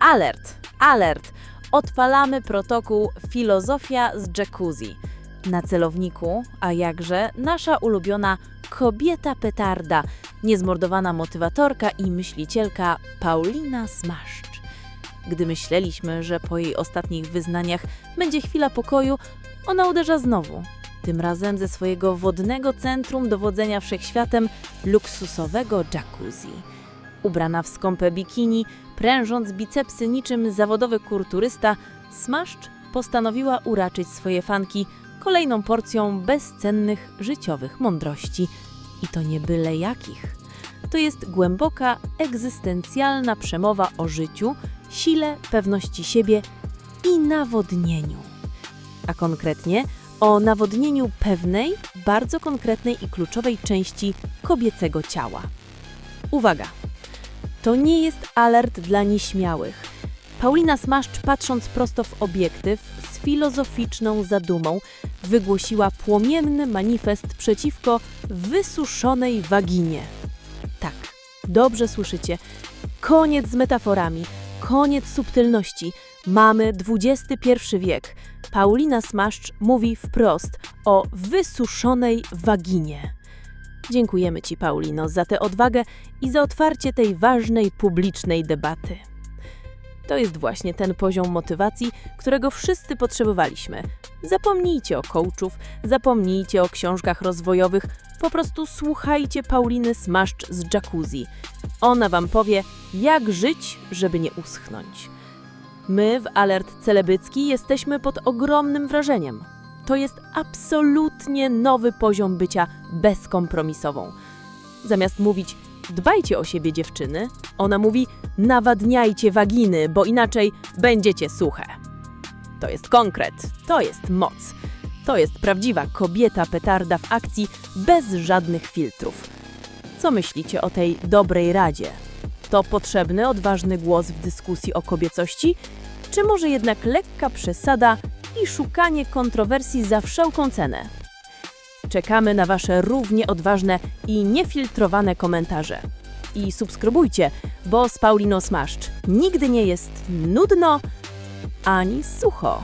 Alert, alert! Odpalamy protokół Filozofia z Jacuzzi. Na celowniku, a jakże, nasza ulubiona kobieta petarda, niezmordowana motywatorka i myślicielka Paulina Smaszcz. Gdy myśleliśmy, że po jej ostatnich wyznaniach będzie chwila pokoju, ona uderza znowu. Tym razem ze swojego wodnego centrum dowodzenia wszechświatem luksusowego jacuzzi. Ubrana w skąpe bikini, prężąc bicepsy niczym zawodowy kulturysta, Smaszcz postanowiła uraczyć swoje fanki kolejną porcją bezcennych życiowych mądrości. I to nie byle jakich. To jest głęboka, egzystencjalna przemowa o życiu, sile, pewności siebie i nawodnieniu. A konkretnie o nawodnieniu pewnej, bardzo konkretnej i kluczowej części kobiecego ciała. Uwaga! To nie jest alert dla nieśmiałych. Paulina Smaszcz, patrząc prosto w obiektyw, z filozoficzną zadumą, wygłosiła płomienny manifest przeciwko wysuszonej waginie. Tak, dobrze słyszycie. Koniec z metaforami, koniec subtelności. Mamy XXI wiek. Paulina Smaszcz mówi wprost o wysuszonej waginie. Dziękujemy Ci, Paulino, za tę odwagę i za otwarcie tej ważnej publicznej debaty. To jest właśnie ten poziom motywacji, którego wszyscy potrzebowaliśmy. Zapomnijcie o coachów, zapomnijcie o książkach rozwojowych, po prostu słuchajcie Pauliny Smaszcz z jacuzzi. Ona Wam powie, jak żyć, żeby nie uschnąć. My w Alert Celebycki jesteśmy pod ogromnym wrażeniem. To jest absolutnie nowy poziom bycia bezkompromisową. Zamiast mówić dbajcie o siebie dziewczyny, ona mówi nawadniajcie waginy, bo inaczej będziecie suche. To jest konkret, to jest moc. To jest prawdziwa kobieta petarda w akcji bez żadnych filtrów. Co myślicie o tej dobrej radzie? To potrzebny, odważny głos w dyskusji o kobiecości, czy może jednak lekka przesada i szukanie kontrowersji za wszelką cenę? Czekamy na Wasze równie odważne i niefiltrowane komentarze. I subskrybujcie, bo z Pauliną Smaszcz nigdy nie jest nudno ani sucho.